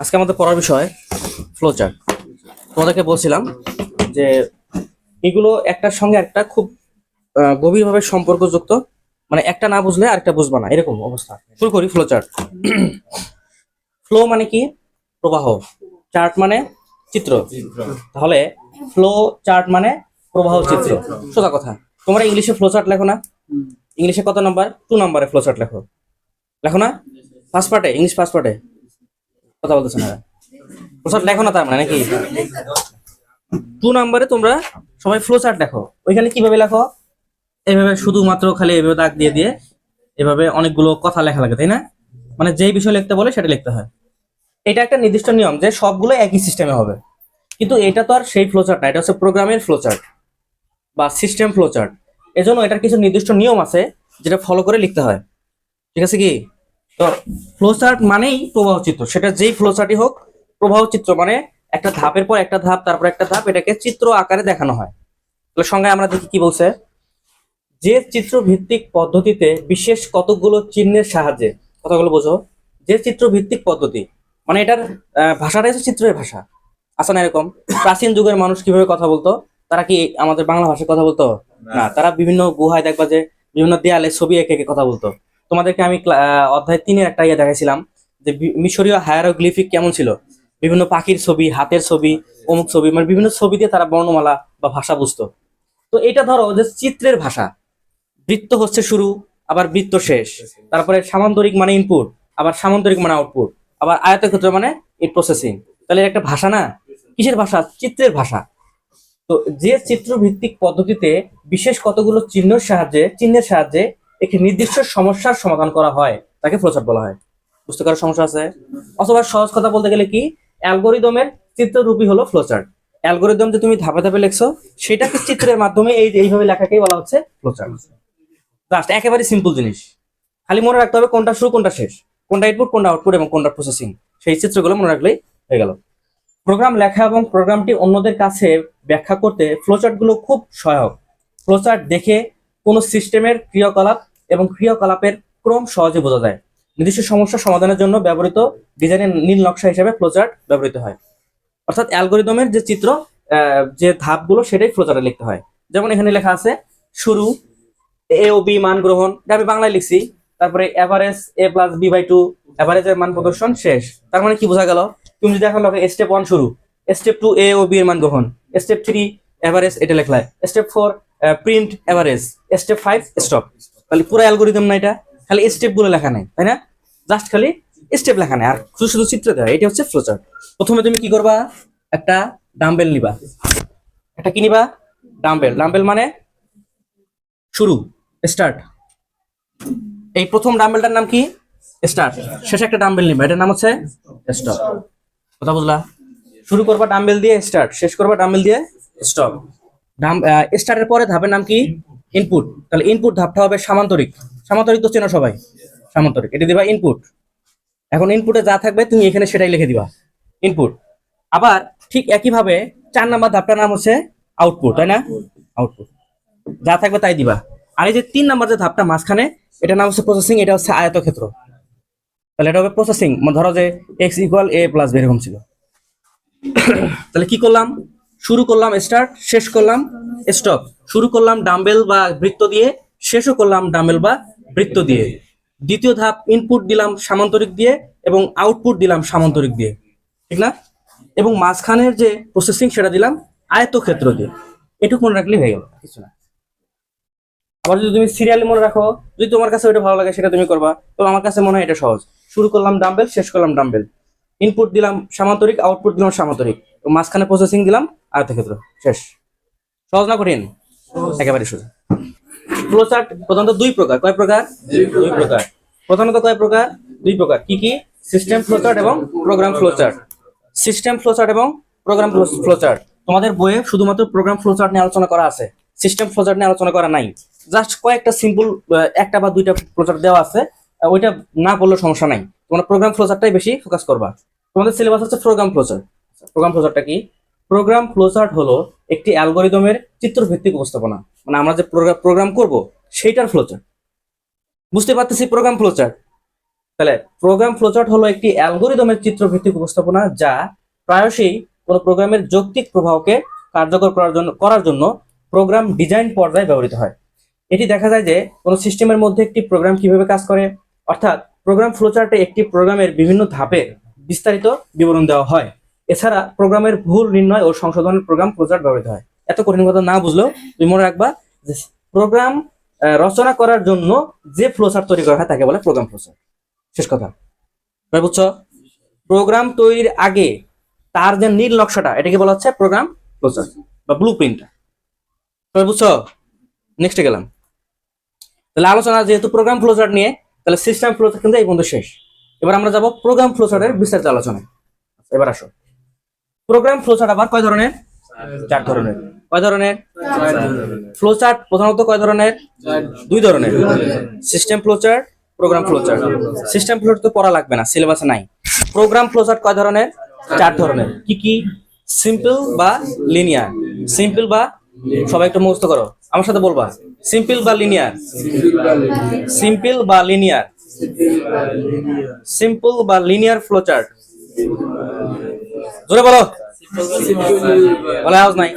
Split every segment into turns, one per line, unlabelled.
আজকে আমাদের পড়ার বিষয় ফ্লোচার্ট তোমাদেরকে বলছিলাম যে এগুলো একটার সঙ্গে একটা খুব গভীরভাবে সম্পর্কযুক্ত মানে একটা না বুঝলে আরেকটা বুঝবা না, এরকম অবস্থা। শুরু করি ফ্লোচার্ট ফ্লো মানে কি? প্রবাহ। চার্ট মানে চিত্র। তাহলে ফ্লো চার্ট মানে প্রবাহ চিত্র। সোজা কথা। তোমরা ইংলিশে ফ্লো চার্ট লেখো না। ইংলিশে কত নাম্বার? টু নাম্বারে ফ্লো চার্ট লেখো। লেখো না? ফার্স্ট পার্টে ইংলিশ ফার্স্ট পার্টে কথা বলতেছো না। ফ্লোচার্ট লেখো না তার মানে নাকি? টু নাম্বারে তোমরা সবাই ফ্লো চার্ট লেখো। ওইখানে কীভাবে লেখো? এভাবে শুধুমাত্র খালি এভাবে দাগ দিয়ে দিয়ে এভাবে অনেকগুলো কথা লেখা লাগে, তাই না? মানে যেই বিষয় লিখতে বলে সেটা লিখতে হয়। এটা একটা নির্দিষ্ট নিয়ম যে সবগুলো একই সিস্টেমে হবে। কিন্তু এটা তো আর সেই ফ্লোচার্ট না, এটা হচ্ছে প্রোগ্রামের ফ্লোচার্ট বা সিস্টেম ফ্লোচার্ট এজন্য এটার কিছু নির্দিষ্ট নিয়ম আছে যেটা ফলো করে লিখতে হয়। ঠিক আছে কি? তো ফ্লোচার্ট মানেই প্রবাহ চিত্র। সেটা যেই ফ্লোচার্টই হোক প্রবাহ চিত্র মানে একটা ধাপের পর একটা ধাপ তারপর একটা ধাপ এটাকে চিত্র আকারে দেখানো হয়। তাহলে সঙ্গে আমরা দেখি কি বলছে। যে চিত্র ভিত্তিক পদ্ধতিতে বিশেষ কতগুলো চিহ্নের সাহায্যে কথাগুলো বোঝো। যে চিত্র ভিত্তিক পদ্ধতি মানে এটার ভাষাটাই হচ্ছে চিত্রের ভাষা। আসলে এরকম প্রাচীন যুগের মানুষ কীভাবে কথা বলতো? তারা কি আমাদের বাংলা ভাষায় কথা বলতো? না তারা বিভিন্ন গুহায় দেখবা যে বিভিন্ন দেয়ালে ছবি এঁকে এঁকে কথা বলতো। তোমাদেরকে আমি অধ্যায় তিনের একটা ইয়ে দেখাইছিলাম যে মিশরীয় হায়ারোগ্লিফিক কেমন ছিল? বিভিন্ন পাখির ছবি, হাতের ছবি, অমুক ছবি মানে বিভিন্ন ছবি দিয়ে তারা বর্ণমালা বা ভাষা বুঝতো। তো এটা ধরো যে চিত্রের ভাষা। বৃত্ত হচ্ছে শুরু, আবার বৃত্ত শেষ। তারপরে সামান্তরিক মানে ইনপুট আবার সামান্তরিক মানে আউটপুট আবার আয়তক্ষেত্র মানে এই প্রসেসিং তাহলে একটা ভাষা না? কিসের ভাষা? চিত্রের ভাষা। তো যে চিত্রভিত্তিক পদ্ধতিতে বিশেষ কতগুলো চিহ্নের সাহায্যে চিহ্নের সাহায্যে একটি নির্দিষ্ট সমস্যার সমাধান করা হয়, তাকে প্রচার বলা হয়। বুঝতে পারার সমস্যা আছে? অথবা সহজ কথা বলতে গেলে কি? অ্যালগোরিদমের চিত্ররূপী হলো ফ্লোচার্ট অ্যালগোরিদম যে তুমি ধাপে ধাপে লেখছো, সেটাকে চিত্রের মাধ্যমে এই এইভাবে লেখাকেই বলা হচ্ছে ফ্লোচার্ট জাস্ট একেবারে সিম্পল জিনিস। খালি মনে রাখতে হবে কোনটা শুরু, কোনটা শেষ। কোনটা ইনপুট কোনটা আউটপুট এবং কোনটা প্রসেসিং সেই চিত্রগুলো মনে রাখলেই হয়ে গেল। প্রোগ্রাম লেখা এবং প্রোগ্রামটি অন্যদের কাছে ব্যাখ্যা করতে ফ্লোচার্টগুলো খুব সহায়ক। ফ্লোচার্ট দেখে কোনো সিস্টেমের ক্রিয়াকলাপ এবং ক্রিয়াকলাপের ক্রম সহজে বোঝা যায়। নির্দিষ্ট সমস্যা সমাধানের জন্য ব্যবহৃত ডিজাইনের নীল নকশা হিসেবে ফ্লোচার্ট ব্যবহৃত হয়। অর্থাৎ অ্যালগোরিদমের যে চিত্র যে ধাপগুলো সেটাই ফ্লোচার্টে লিখতে হয়। যেমন এখানে লেখা আছে, শুরু, এ ও বি মান গ্রহণ, এটা আমি বাংলায় লিখছি। তারপরে average A plus B by two এভারেজের মান প্রদর্শন শেষ। তার মানে কি বোঝা গেল? তুমি যদি এখন স্টেপ ওয়ান শুরু। স্টেপ টু এ ও বি এর মান গ্রহণ। স্টেপ থ্রি এভারেজ এটা লেখলায়। Step four print average step five stop তাহলে পুরো অ্যালগোরিদম না এটা? খালি স্টেপগুলো লেখা নাই, তাই না? জাস্ট খালি স্টেপ লেখা নাই। আর শুধু শুধু চিত্র দেওয়া, এটা হচ্ছে ফ্লোচার্ট প্রথমে তুমি কি করবা? একটা ডাম্বেল নিবা। একটা কি নিবা? ডাম্বেল ডাম্বেল মানে শুরু স্টার্ট এই প্রথম ডাম্বেলটার নাম কি? স্টার্ট শেষে একটা ডাম্বেল নিবা। এটার নাম হচ্ছে স্টপ কথা বুঝলা? শুরু করবা ডাম্বেল দিয়ে স্টার্ট শেষ করবা ডাম্বেল দিয়ে স্টপ ডাম স্টার্টের পরে ধাপের নাম কি? ইনপুট তাহলে ইনপুট ধাপটা হবে সামান্তরিক। সামান্তরিক তো চেনো সবাই? সামান্তরিক। এটা দিবা ইনপুট এখন ইনপুটে যা থাকবে তুমি এখানে সেটাই লিখে দিবা। ইনপুট আবার ঠিক একইভাবে চার নাম্বার ধাপটার নাম হচ্ছে আউটপুট তাই না? আউটপুট যা থাকবে তাই দিবা। আর এই যে তিন নাম্বার যে ধাপটা মাঝখানে এটা নাম হচ্ছে প্রসেসিং এটা হচ্ছে আয়তক্ষেত্র। তাহলে এটা হবে প্রসেসিং ধরো যে এক্স ইকুয়াল এ প্লাস এরকম ছিল। তাহলে কি করলাম? শুরু করলাম স্টার্ট শেষ করলাম স্টপ শুরু করলাম ডাম্বেল বা বৃত্ত দিয়ে, শেষও করলাম ডাম্বেল বা বৃত্ত দিয়ে। দ্বিতীয় ধাপ ইনপুট দিলাম সামান্তরিক দিয়ে এবং আউটপুট দিলাম সামান্তরিক দিয়ে। ঠিক না? এবং মাঝখানের যে প্রসেসিং সেটা দিলাম আয়তক্ষেত্র দিয়ে। এটুকু মনে রাখলেই হয়ে গেল, কিছু না। আবার যদি তুমি সিরিয়ালি মনে রাখো, যদি তোমার কাছে ওইটা ভালো লাগে, সেটা তুমি করবা। তো আমার কাছে মনে হয় এটা সহজ। শুরু করলাম ডাম্বেল শেষ করলাম ডাম্বেল ইনপুট দিলাম সামান্তরিক আউটপুট দিলাম সামান্তরিক। মাঝখানে প্রসেসিং দিলাম আয়তক্ষেত্র শেষ। সহজ না কঠিন? একেবারে সোজা ফ্লোচার্ট প্রধানত দুই প্রকার। কয় প্রকার? দুই প্রকার। প্রধানত কয় প্রকার? দুই প্রকার। কি কি? সিস্টেম ফ্লোচার্ট এবং প্রোগ্রাম ফ্লোচার্ট সিস্টেম ফ্লোচার্ট এবং প্রোগ্রাম ফ্লোচার্ট তোমাদের বইয়ে শুধুমাত্র প্রোগ্রাম ফ্লোচার্ট নিয়ে আলোচনা করা আছে। সিস্টেম ফ্লোচার্ট নিয়ে আলোচনা করা নাই। জাস্ট কয়েকটা সিম্পল একটা বা দুইটা ফ্লোচার্ট দেওয়া আছে। ওইটা না বললেও সমস্যা নাই। তোমরা প্রোগ্রাম ফ্লোচার্টটাই বেশি ফোকাস করবা। তোমাদের সিলেবাস হচ্ছে প্রোগ্রাম ফ্লোচার্ট প্রোগ্রাম ফ্লোচার্টটা কি? প্রোগ্রাম ফ্লোচার্ট হলো একটি অ্যালগোরিদমের চিত্রভিত্তিক উপস্থাপনা। মানে আমরা যে প্রোগ্রাম করব, সেইটার ফ্লোচার্ট বুঝতে পারতেছি প্রোগ্রাম ফ্লোচার্ট তাহলে প্রোগ্রাম ফ্লোচার্ট হলো একটি অ্যালগোরিদমের চিত্রভিত্তিক উপস্থাপনা যা প্রায়শই কোনো প্রোগ্রামের যৌক্তিক প্রভাবকে কার্যকর করার জন্য করার জন্য প্রোগ্রাম ডিজাইন পর্যায়ে ব্যবহৃত হয়। এটি দেখা যায় যে কোনো সিস্টেমের মধ্যে একটি প্রোগ্রাম কীভাবে কাজ করে, অর্থাৎ প্রোগ্রাম ফ্লোচার্টে একটি প্রোগ্রামের বিভিন্ন ধাপের বিস্তারিত বিবরণ দেওয়া হয়। এছাড়া প্রোগ্রামের ভুল, নির্ণয় ও সংশোধনের প্রোগ্রাম ফ্লোচার্ট ব্যবহৃত হয়। এত কঠিন কথা না বুঝলেও তুমি মনে রাখবা যে প্রোগ্রাম রচনা করার জন্য যে ফ্লোচার্ট তৈরি করা হয় তাকে বলে প্রোগ্রাম ফ্লোচার্ট শেষ কথা। বুঝছ? প্রোগ্রাম তৈরির আগে তার যে নীল নকশাটা, এটাকে বলা হচ্ছে প্রোগ্রাম ফ্লোচার্ট বা ব্লু প্রিন্টটা বুঝছ? নেক্সটে গেলাম। তাহলে আলোচনা যেহেতু প্রোগ্রাম ফ্লোচার্ট নিয়ে, তাহলে সিস্টেম ফ্লোচার্ট কিন্তু এই পর্যন্ত শেষ। এবার আমরা যাব প্রোগ্রাম ফ্লোচার্টের বিস্তারিত আলোচনায়। এবার আসো। প্রোগ্রাম ফ্লোচার্ট আবার কয় ধরনের? চার ধরনের। কয় ধরনের? ফ্লোচার্ট প্রধানত কয় ধরনের? দুই ধরনের। System flowchart program flowchart system flowchart তো পড়া লাগবে না সিলেবাসে নাই। প্রোগ্রাম ফ্লোচার্ট কয় ধরনের? চার ধরনের। কি কি? সিম্পল বা লিনিয়ার সিম্পল বা সবাই একটু মুখস্থ করো। আমার সাথে বলবা। সিম্পল বা লিনিয়ার সিম্পল বা লিনিয়ার সিম্পল বা লিনিয়ার ফ্লোচার্ট জোরে বলো। বলে আওয়াজ নাই।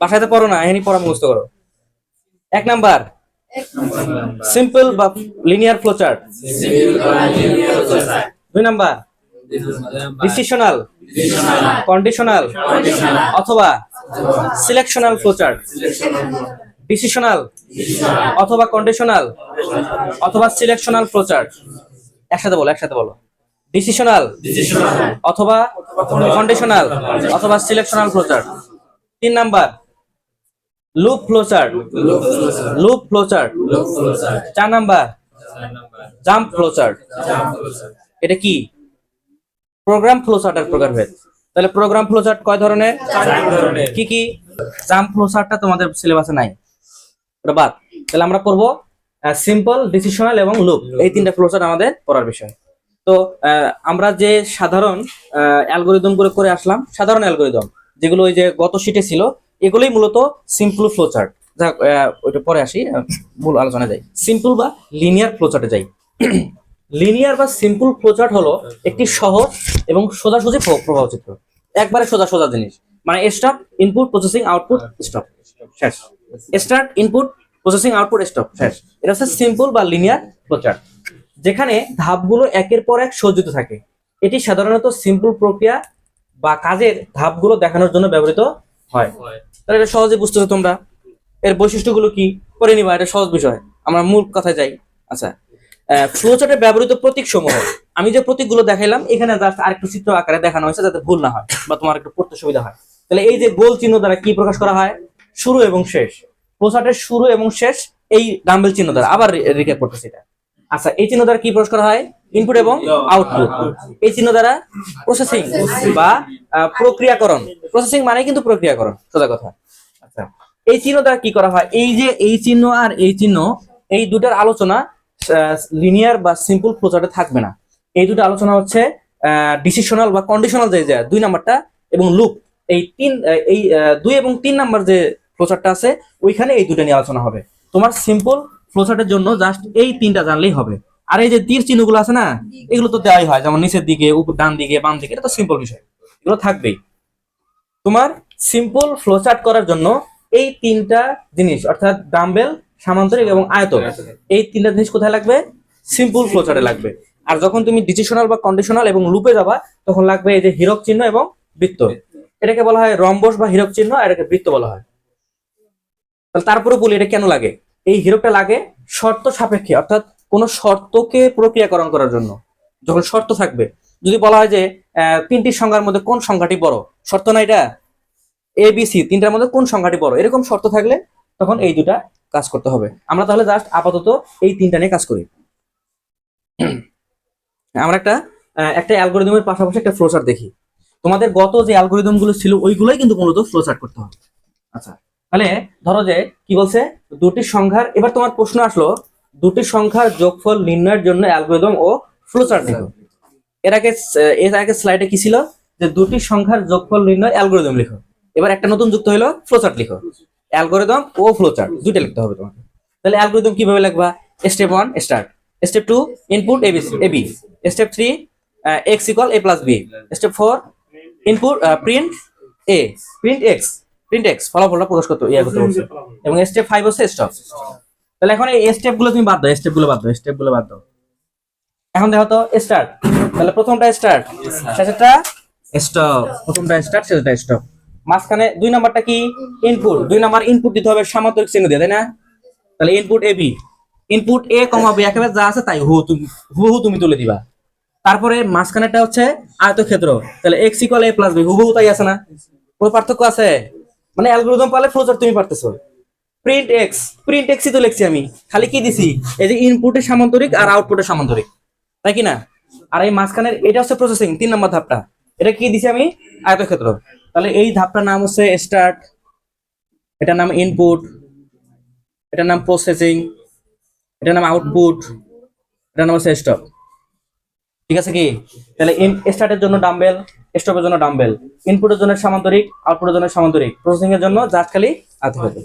বাসায় তো পড়ো না এখানে পড়া মুখস্থ করো। এক নাম্বার। সিম্পল বা লিনিয়ার ফ্লোচার্ট দুই নাম্বার। ডিসিশনাল কন্ডিশনাল অথবা সিলেকশনাল ফ্লোচার্ট ডিসিশনাল অথবা কন্ডিশনাল অথবা সিলেকশনাল ফ্লোচার্ট একসাথে বলো একসাথে বলো। ডিসিশনাল অথবা কন্ডিশনাল অথবা সিলেকশনাল ফ্লোচার্ট তিন number loop flowchart loop flowchart চার নাম্বার জাম্প ফ্লোচার্ট এটা কি? প্রোগ্রাম ফ্লোচার্টের প্রকারভেদ তাহলে প্রোগ্রাম ফ্লোচার্ট কয় ধরনের? কি কি? জাম্প ফ্লোচার্টটা তোমাদের সিলেবাসে নাই। ওটা বাদ। তাহলে আমরা পড়ব সিম্পল ডিসিশনাল এবং লুপ এই তিনটা ফ্লোচার্ট আমাদের পড়ার বিষয়। তো আমরা যে সাধারণ অ্যালগোরিদম করে করে আসলাম সাধারণ অ্যালগোরিদম যেগুলো ওই যে গত শিটে ছিল এগুলোই মূলত সিম্পল ফ্লোচার্ট আহ, ওইটা পরে আসি মূল আলোচনায় যাই। সিম্পল বা লিনিয়ার ফ্লোচার্টে যাই। লিনিয়ার বা সিম্পল ফ্লোচার্ট হলো একটি সহজ এবং সোজাসুজি প্র- প্রবাহ চিত্র। একবারে সোজা সোজা জিনিস। মানে stop input processing output stop শেষ। Start input processing output stop শেষ। এটা হচ্ছে সিম্পল বা লিনিয়ার ফ্লোচার্ট যেখানে ধাপগুলো একের পর এক সজ্জিত থাকে। এটি সাধারণত সিম্পল প্রক্রিয়া বা কাজের ধাপগুলো দেখানোর জন্য ব্যবহৃত হয়। তাহলে এটা সহজে বুঝতেছো তোমরা? এর বৈশিষ্ট্যগুলো কি? করে নিবা, এটা সহজ বিষয়। আমরা মূল কথায় যাই। আচ্ছা। ফ্লোচার্টে ব্যবহৃত প্রতীক সমূহ আমি যে প্রতীকগুলো দেখাইলাম, এখানে জাস্ট আরেকটু চিত্র আকারে দেখানো হয়েছে যাতে ভুল না হয় বা তোমার একটু পড়তে সুবিধা হয়। তাহলে এই যে গোল চিহ্ন দ্বারা কি প্রকাশ করা হয়? শুরু এবং শেষ। ফ্লোচার্টের শুরু এবং শেষ এই ডাম্বেল চিহ্ন দ্বারা। আবার রিক্যাপ করতেছি এটা। আচ্ছা এই চিহ্ন দ্বারা কি প্রকাশ করা হয়? ইনপুট এবং আউটপুট এই চিহ্ন দ্বারা প্রসেসিং বা প্রক্রিয়াকরণ। প্রসেসিং মানে কিন্তু প্রক্রিয়াকরণ, সোজা কথা। আচ্ছা এই চিহ্ন দ্বারা কি করা হয়? এই যে এই চিহ্ন আর এই চিহ্ন, এই দুটার আলোচনা লিনিয়ার বা সিম্পল ফ্লোচার্টে থাকবে না। এই দুটো আলোচনা হচ্ছে ডিসিশনাল বা কন্ডিশনাল যে দুই নাম্বারটা এবং লুপ এই তিন এই দুই এবং তিন নাম্বার যে ফ্লোচার্টটা আছে, ওইখানে এই দুটো নিয়ে আলোচনা হবে। তোমার সিম্পল ফ্লোচার্টের জন্য জাস্ট এই তিনটা জানলেই হবে। আর এই যে তীর চিহ্নগুলো আছে না এগুলো তো দেওয়াই হয় যেমন নিচের দিকে উপর ডান দিকে বাম দিকে এটা তো সিম্পল বিষয়। এগুলো থাকবেই। তোমার সিম্পল ফ্লোচার্ট করার জন্য এই তিনটা জিনিস অর্থাৎ ডাম্বেল সামান্তরিক এবং আয়তন এই তিনটা জিনিস কোথায় লাগবে? সিম্পল ফ্লোচার্টে লাগবে। আর যখন তুমি ডিসিশনাল বা কন্ডিশনাল এবং লুপে যাবা তখন লাগবে এই যে হীরক চিহ্ন এবং বৃত্ত। এটাকে বলা হয় রম্বস বা হীরক চিহ্ন আর এটাকে বৃত্ত বলা হয়। তারপরে বলি এটা কেন লাগে? এই হীরকটা লাগে শর্ত সাপেক্ষে, অর্থাৎ কোন শর্তকে প্রক্রিয়াকরণ করার জন্য। যখন শর্ত থাকবে, যদি বলা হয় যে তিনটি সংখ্যার মধ্যে কোন সংখ্যাটি বড়? শর্ত না এটা? এ বি সি তিনটার মধ্যে কোন সংখ্যাটি বড়? এরকম শর্ত থাকলে তখন এই দুটা কাজ করতে হবে। আমরা তাহলে জাস্ট আপাতত এই তিনটা নিয়ে কাজ করি। আমরা একটা একটা অ্যালগোরিদমের পাশাপাশি একটা ফ্লোচার্ট দেখি। তোমাদের গত যে অ্যালগোরিদমগুলো ছিল, ওইগুলোই কিন্তু মূলত ফ্লোচার্ট করতে হবে। আচ্ছা। তাহলে ধরো যে, কি বলছে? দুটি সংখ্যার, এবার তোমার প্রশ্ন আসলো, দুটি সংখ্যার যোগফল নির্ণয়ের জন্য অ্যালগোরিদম ও ফ্লোচার্ট লিখো এর আগে এর আগে স্লাইডে কি ছিল? যে দুটি সংখ্যার যোগফল নির্ণয় অ্যালগোরিদম লিখো। এবার একটা নতুন যুক্ত হলো ফ্লোচার্ট লিখো। অ্যালগোরিদম ও ফ্লোচার্ট, দুইটা লিখতে হবে তোমাকে। তাহলে অ্যালগোরিদম কীভাবে লিখবা? Step one, start. Step two, input A B A B step three X equal A plus B. Step four, input print A. Print X. Print X ফলাফলটা প্রকাশ করতে ইয়ে করতে বলছে। এবং স্টেপ ফাইভ হচ্ছে স্টপ তাহলে এখন এই স্টেপগুলো তুমি বাদ দাও স্টেপগুলো বাদ দাও স্টেপগুলো বাদ দাও। এখন দেখো তো স্টার্ট তাহলে প্রথমটা স্টার্ট শেষেরটা স্টপ প্রথমটা স্টার্ট শেষেরটা স্টপ মাঝখানে দুই নাম্বারটা কি? ইনপুট দুই নাম্বার ইনপুট দিতে হবে সামান্তরিক চিহ্ন দিয়ে, তাই না? তাহলে input A B input A comma B একেবারে যা আছে তাই হু তুমি হু তুমি তুলে দিবা। তারপরে মাঝখানেটা হচ্ছে আয়তক্ষেত্র। তাহলে X equal A plus B হুবহু তাই আছে না? কোনো পার্থক্য আছে? মানে অ্যালগোরিদম পালে ফ্লোচার তুমি পারতেছো। প্রিন্ট এক্স প্রিন্ট এক্সই তো লিখছি আমি। খালি কি দিছি? এই যে ইনপুটের সামান্তরিক আর আউটপুটের সামান্তরিক। তাই কি না? আর এই মাঝখানের, এটা হচ্ছে প্রসেসিং তিন নম্বর ধাপটা। এটা কি দিছি আমি? আয়তক্ষেত্র। তাহলে এই ধাপটার নাম হচ্ছে স্টার্ট এটার নাম ইনপুট এটার নাম প্রসেসিং এটার নাম আউটপুট এটার নাম হচ্ছে স্টপ ঠিক আছে কি? তাহলে স্টার্টের জন্য ডাম্বেল স্টপের জন্য ডাম্বেল ইনপুটের জন্য সামান্তরিক আউটপুটের জন্য সামান্তরিক প্রসেসিং এর জন্য জাস্ট খালি আয়তক্ষেত্র।